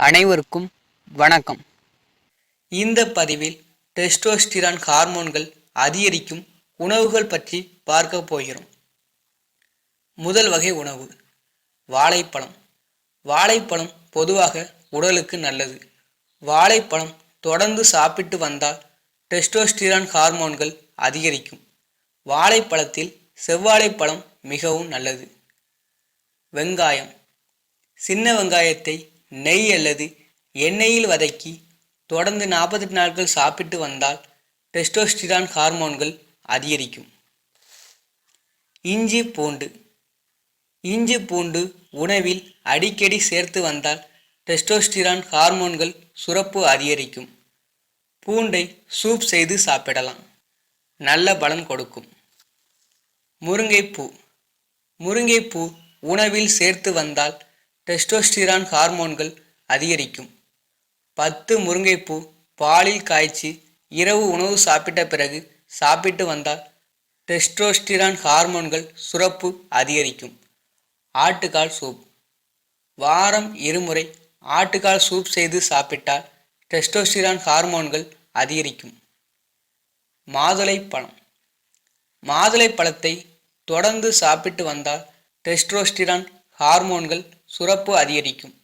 அனைவருக்கும் வணக்கம். இந்த பதிவில் டெஸ்டோஸ்டிரான் ஹார்மோன்கள் அதிகரிக்கும் உணவுகள் பற்றி பார்க்க போகிறோம். முதல் வகை உணவு வாழைப்பழம். வாழைப்பழம் பொதுவாக உடலுக்கு நல்லது. வாழைப்பழம் தொடர்ந்து சாப்பிட்டு வந்தால் டெஸ்டோஸ்டிரான் ஹார்மோன்கள் அதிகரிக்கும். வாழைப்பழத்தில் செவ்வாழைப்பழம் மிகவும் நல்லது. வெங்காயம் சின்ன வெங்காயத்தை நெய் அல்லது எண்ணெயில் வதக்கி தொடர்ந்து நாற்பத்தெட்டு நாட்கள் சாப்பிட்டு வந்தால் டெஸ்டோஸ்டிரான் ஹார்மோன்கள் அதிகரிக்கும். இஞ்சி பூண்டு. இஞ்சி பூண்டு உணவில் அடிக்கடி சேர்த்து வந்தால் டெஸ்டோஸ்டிரான் ஹார்மோன்கள் சுரப்பு அதிகரிக்கும். பூண்டை சூப் செய்து சாப்பிடலாம். நல்ல பலன் கொடுக்கும். முருங்கைப்பூ. முருங்கைப்பூ உணவில் சேர்த்து வந்தால் டெஸ்டோஸ்டிரான் ஹார்மோன்கள் அதிகரிக்கும். பத்து முருங்கைப்பூ பாலில் காய்ச்சி இரவு உணவு சாப்பிட்ட பிறகு சாப்பிட்டு வந்தால் டெஸ்டோஸ்டிரான் ஹார்மோன்கள் சுரப்பு அதிகரிக்கும். ஆட்டுக்கால் சூப். வாரம் இருமுறை ஆட்டுக்கால் சூப் செய்து சாப்பிட்டால் டெஸ்டோஸ்டிரான் ஹார்மோன்கள் அதிகரிக்கும். மாதுளை பழம். மாதுளை பழத்தை தொடர்ந்து சாப்பிட்டு வந்தால் டெஸ்டோஸ்டிரான் ஹார்மோன்கள் சுரப்பு அதிகரிக்கும்.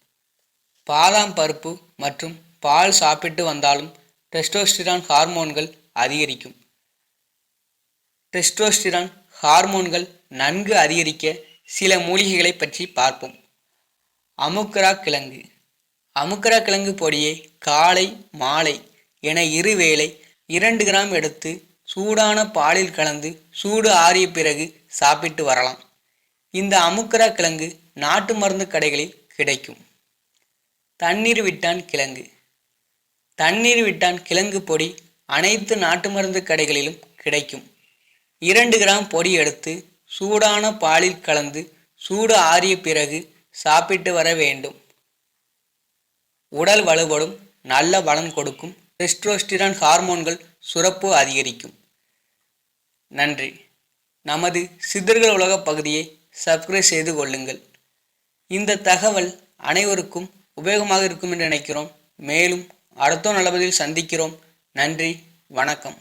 பாதாம் பருப்பு மற்றும் பால் சாப்பிட்டு வந்தாலும் டெஸ்டோஸ்டிரான் ஹார்மோன்கள் அதிகரிக்கும். டெஸ்டோஸ்டிரான் ஹார்மோன்கள் நன்கு அதிகரிக்க சில மூலிகைகளை பற்றி பார்ப்போம். அமுக்கரா கிழங்கு. அமுக்கரா கிழங்கு பொடியை காலை மாலை என இருவேளை இரண்டு கிராம் எடுத்து சூடான பாலில் கலந்து சூடு ஆறிய பிறகு சாப்பிட்டு வரலாம். இந்த அமுக்கரா கிழங்கு நாட்டு மருந்து கடைகளில் கிடைக்கும். தண்ணீர் விட்டான் கிழங்கு. தண்ணீர் விட்டான் கிழங்கு பொடி அனைத்து நாட்டு மருந்து கடைகளிலும் கிடைக்கும். இரண்டு கிராம் பொடி எடுத்து சூடான பாலில் கலந்து சூடு ஆறிய பிறகு சாப்பிட்டு வர வேண்டும். உடல் வலுபடும் நல்ல பலன் கொடுக்கும். டெஸ்ட்ரோஸ்டிரான் ஹார்மோன்கள் சுரப்பு அதிகரிக்கும். நன்றி. நமது சித்தர்கள் உலக பகுதியை சப்ஸ்கிரைப் செய்து கொள்ளுங்கள். இந்த தகவல் அனைவருக்கும் உபயோகமாக இருக்கும் என்று நினைக்கிறோம். மேலும் அடுத்த நல்லபதியில் சந்திக்கிறோம். நன்றி வணக்கம்.